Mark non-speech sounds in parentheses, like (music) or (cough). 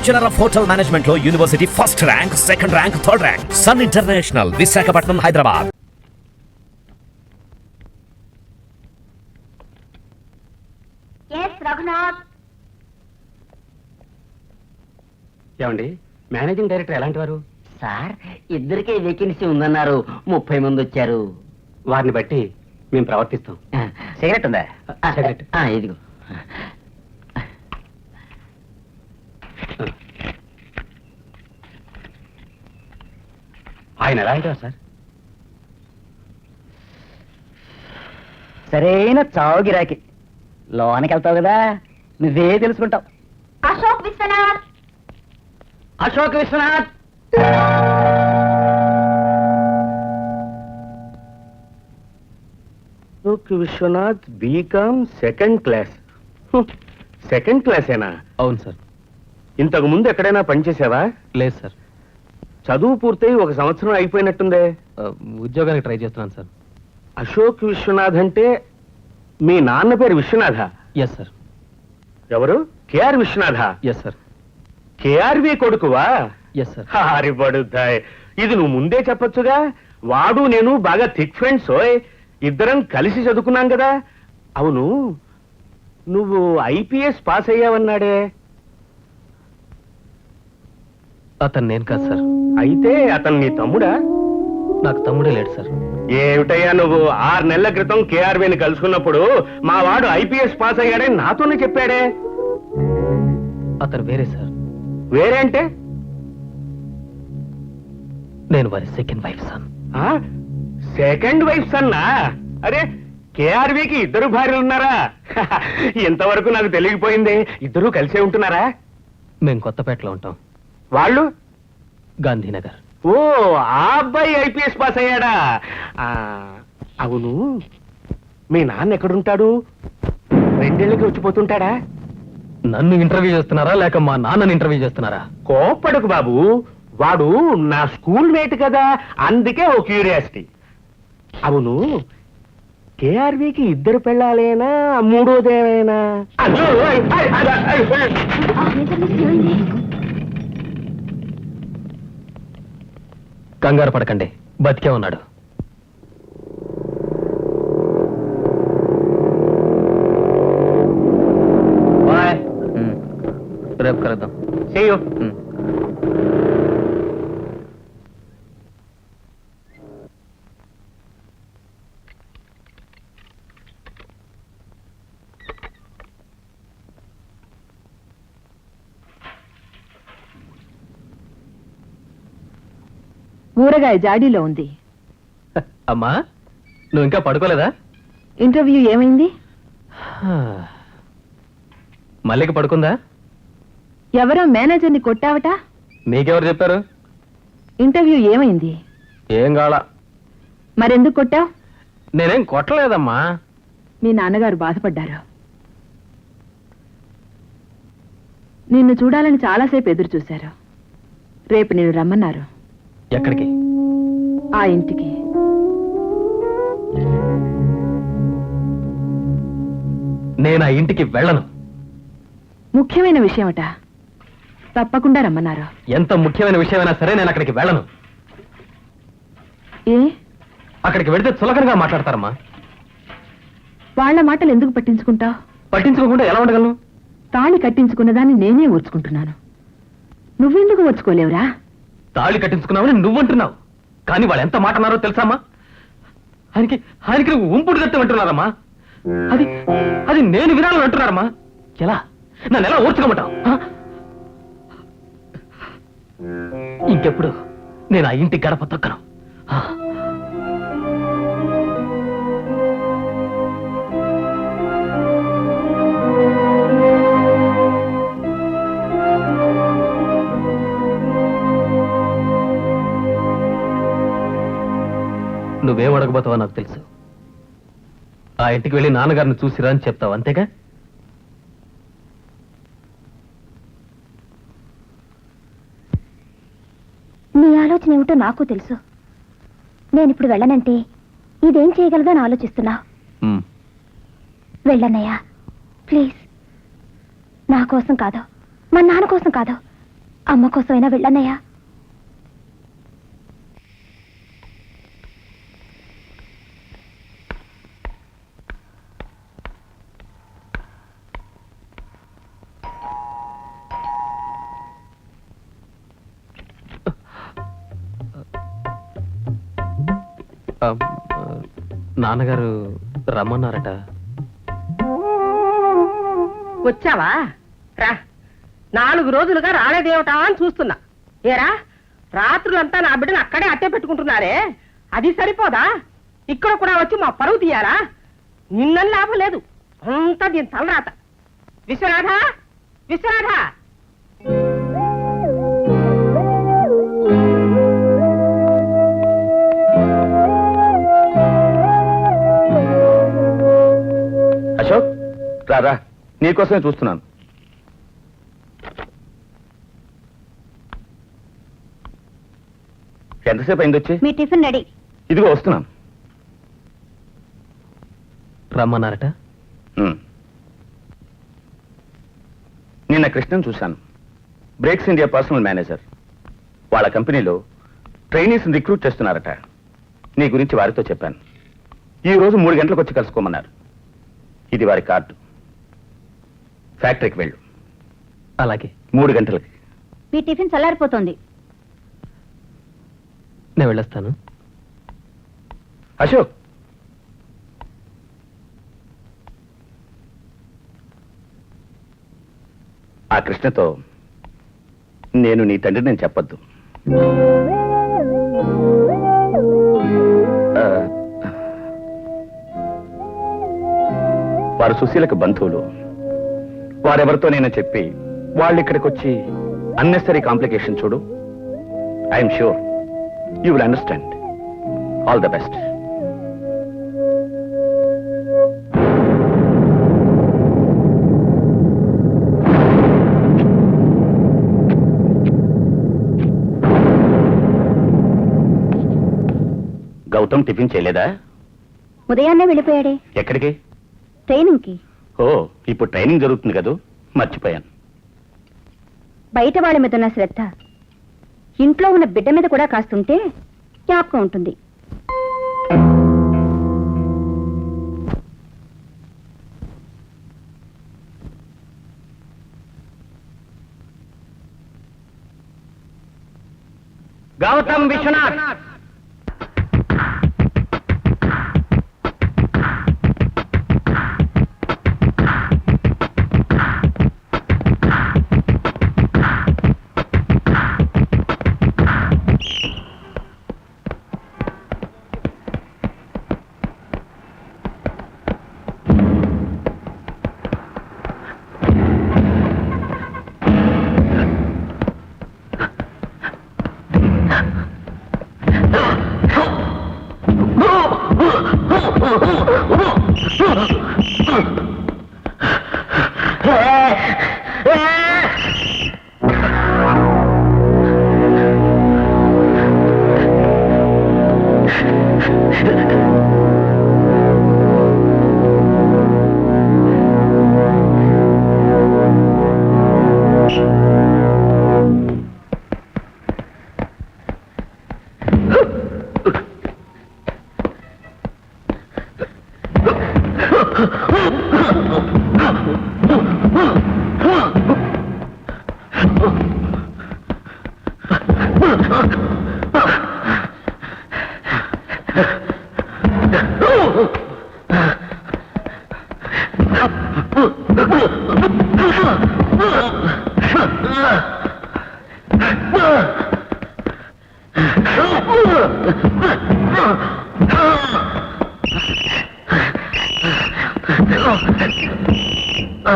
Bachelor of hotel మేనేజ్మెంట్లో university first rank second rank third rank. Sun International Visakhapatnam Hyderabad. ఏమండి? Managing director ఎలాంటి వారు? Sir ఇద్దరికే vacancy ఉందన్నారు. ముప్పై మంది వచ్చారు. వారిని బట్టి మేము ప్రవర్తిస్తాం. సిగరెట్ ఉందా? సిగరెట్. ఆ, ఇదిగో. ఆయన వారు సార్. సరైన చావు గిరాకి. లోనికి వెళ్తావు కదా నువ్వే తెలుసుకుంటావు. Ashok Viswanath. Ashok Viswanath! Viswanath BCom second class. Second క్లాసేనా? అవును సార్. ఇంతకు ముందు ఎక్కడైనా పనిచేసావా లేదు సార్. చదువు పూర్తయి ఒక సంవత్సరం అయిపోయినట్టుందే. ఉద్యోగానికి ట్రై చేస్తున్నాను సార్. అశోక్ విశ్వనాథ్ అంటే మీ నాన్న పేరు విశ్వనాథ? ఎస్ సార్ ఎవరు? K R Vishwanatha? Yes sir KRV కొడుకువా? Yes sir హారి పడుతాయ్. ఇది నువ్వు ముందే చెప్పొచ్చుగా? వాడు నేను బాగా థిక్ ఫ్రెండ్స్ ఓయ్. ఇద్దరం కలిసి చదువుకున్నాం కదా. అవును. నువ్వు ఐపీఎస్ పాస్ అయ్యావన్నాడే. అతను నేను కాదు సార్. అయితే అతను నీ తమ్ముడా? నాకు తమ్ముడే లేడు సార్. ఏమిటయ్యా నువ్వు? ఆరు నెలల క్రితం కేఆర్బీని కలుసుకున్నప్పుడు మా వాడు ఐపీఎస్ పాస్ అయ్యాడని నాతోనే చెప్పాడే. అతను వేరే సార్. వేరే అంటే? నేను వారి సెకండ్ వైఫ్ ఆ? సెకండ్ వైఫ్ సన్నా అరే కేఆర్వికి ఇద్దరు భార్యలు ఉన్నారా? (laughs) ఇంతవరకు నాకు తెలియకపోయింది. ఇద్దరు కలిసే ఉంటున్నారా? మేము కొత్తపేటలో ఉంటాం. వాళ్ళు? గాంధీనగర్. ఓ ఆ అబ్బాయి ఐపీఎస్ పాస్ అయ్యాడా? ఆ, అవును. మీ నాన్న ఎక్కడుంటాడు? రెండేళ్ళకి వచ్చిపోతుంటాడా నన్ను ఇంటర్వ్యూ చేస్తున్నారా లేక మా నాన్నని ఇంటర్వ్యూ చేస్తున్నారా? కోప్పడకు బాబు. వాడు నా స్కూల్ మేట్ కదా అందుకే ఓ క్యూరియాసిటీ. అవును. కేఆర్వికి ఇద్దరు పెళ్ళాలేనా మూడోదేమైనా? అయ్యో. కంగారు పడకండి. బతికే ఉన్నాడు. బాయ్. రేపు కలుద్దాం. See ఊరగాయ జాడీలో ఉంది. అమ్మా నువ్వు ఇంకా పడుకోలేదా? ఇంటర్వ్యూ ఏమైంది? మల్లిక పడుకుందా? ఎవరో మేనేజర్ని కొట్టావట? నీకెవరు చెప్పారు? ఇంటర్వ్యూ ఏమైంది? ఏం కావాల మరెందుకు కొట్టావు? నేనేం కొట్టలేదమ్మా. మీ నాన్నగారు బాధపడ్డారు. నిన్ను చూడాలని చాలాసేపు ఎదురు చూశారు రేపు నేను రమ్మన్నారు. ఎక్కడికి? ఆ ఇంటికి. నేను ఆ ఇంటికి వెళ్ళను. ముఖ్యమైన విషయమట. తప్పకుండా రమ్మన్నారు. ఎంత ముఖ్యమైన విషయమైనా సరే నేను అక్కడికి వెళ్ళను. ఏ? అక్కడికి వెళితే చులకనగా మాట్లాడతారమ్మా. వాళ్ళ మాటలు ఎందుకు పట్టించుకుంటావు? పట్టించుకోకుండా ఎలా ఉండగలను? తాళి కట్టించుకున్నదాన్ని నేనే ఊర్చుకుంటున్నాను నువ్వెందుకు ఊర్చుకోలేవురా తాళి కట్టించుకున్నామని నువ్వంటున్నావు. కానీ వాళ్ళు ఎంత మాట అన్నారో తెలుసామా ఆయనకి ఆయనకి నువ్వు ఉంపుడు కట్టి అంటున్నారమ్మా. అది అది నేను వినాలని అంటున్నారమ్మా. ఎలా? నన్ను ఎలా ఓర్చుకోమంటావు? ఇంకెప్పుడు నేను ఆ ఇంటి గడప తొక్కను. నువ్వేం అడగబోతావో నాకు తెలుసు. ఆ ఇంటికి వెళ్ళి నాన్నగారిని చూసిరా అని చెప్తావు అంతేగా? నీ ఆలోచన ఏమిటో నాకు తెలుసు. నేను ఇప్పుడు వెళ్ళనంటే ఇదేం చేయగలదో అని ఆలోచిస్తున్నా. ఉమ్. వెళ్ళన్నయ్యా ప్లీజ్. నా కోసం కాదు మా నాన్న కోసం కాదు అమ్మ కోసమైనా వెళ్ళన్నయ్యా నాన్నగారు రమ్మన్నారట. వచ్చావా? రా. నాలుగు రోజులుగా రాలేదేమిటా అని చూస్తున్నా. ఏరా? రాత్రులంతా నా బిడ్డను అక్కడే అట్టే పెట్టుకుంటున్నారే. అది సరిపోదా? ఇక్కడ కూడా వచ్చి మా పరువు తీయాలా? నిన్నని లాభం లేదు. అంతా దీని తలరాత. విశ్వనాథ? విశ్వనాథ? నీకోసమే చూస్తున్నాను. ఎంతసేపు అయింది వచ్చి? మీ టిఫిన్ రెడీ. ఇదిగో వస్తున్నాను. రమ్మన్నారట? ఉమ్. నిన్న కృష్ణన్ చూశాను. Brakes India personnel manager. వాళ్ళ కంపెనీలో ట్రైనీస్ రిక్రూట్ చేస్తున్నారట. నీ గురించి వారితో చెప్పాను. ఈ రోజు మూడు గంటలకు వచ్చి కలుసుకోమన్నారు. ఇది వారి కార్డు. ఫ్యాక్టరీకి వెళ్ళు. అలాగే. మూడు గంటలకి. మీ టిఫిన్ చల్లారిపోతుంది. నేను వెళ్ళొస్తాను. అశోక్. ఆ కృష్ణతో నేను నీ తండ్రి నేను చెప్పొద్దు. వారు సుశీలకు బంధువులు. వారెవరితో నేను చెప్పి వాళ్ళు ఇక్కడికి వచ్చి అన్నెసరీ కాంప్లికేషన్ చూడు I'm sure you will understand all the best Gautam tiffin చేయలేదా? ఉదయాన్నే వెళ్ళిపోయాడే. ఎక్కడికి? ట్రైనింగ్కి. ఓ ఇప్పుడు ట్రైనింగ్ జరుగుతుంది కదూ? మర్చిపోయాను. బయట వాళ్ళ మీద ఉన్న శ్రద్ధ. ఇంట్లో ఉన్న బిడ్డ మీద కూడా కాస్తుంటే జ్ఞాపకం ఉంటుంది. గౌతమ్ విశ్వనాథ్! ఆ